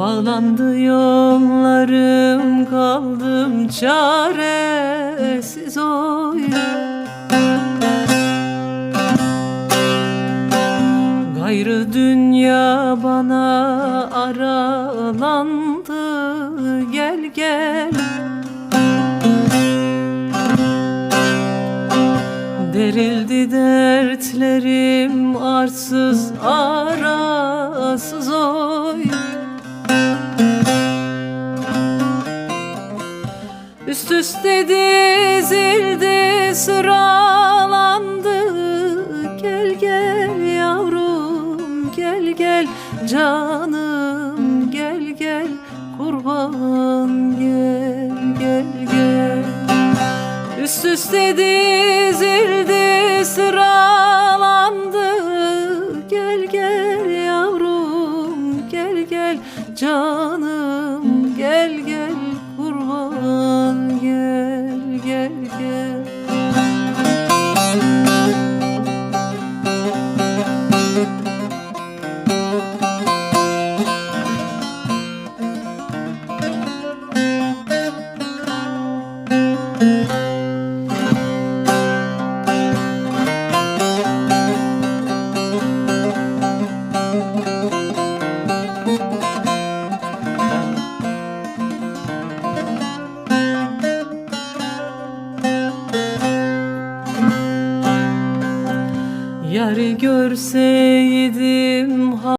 Dolandı yollarım kaldım çaresiz oy Gayrı dünya bana aralandı gel gel. Derildi dertlerim arsız arasız oy Üst üste dizildi sıralandı. Gel gel yavrum gel gel canım Gel gel kurban gel gel gel. Üst üste dizildi sıralandı. Gel gel yavrum gel gel canım Yarı görseydim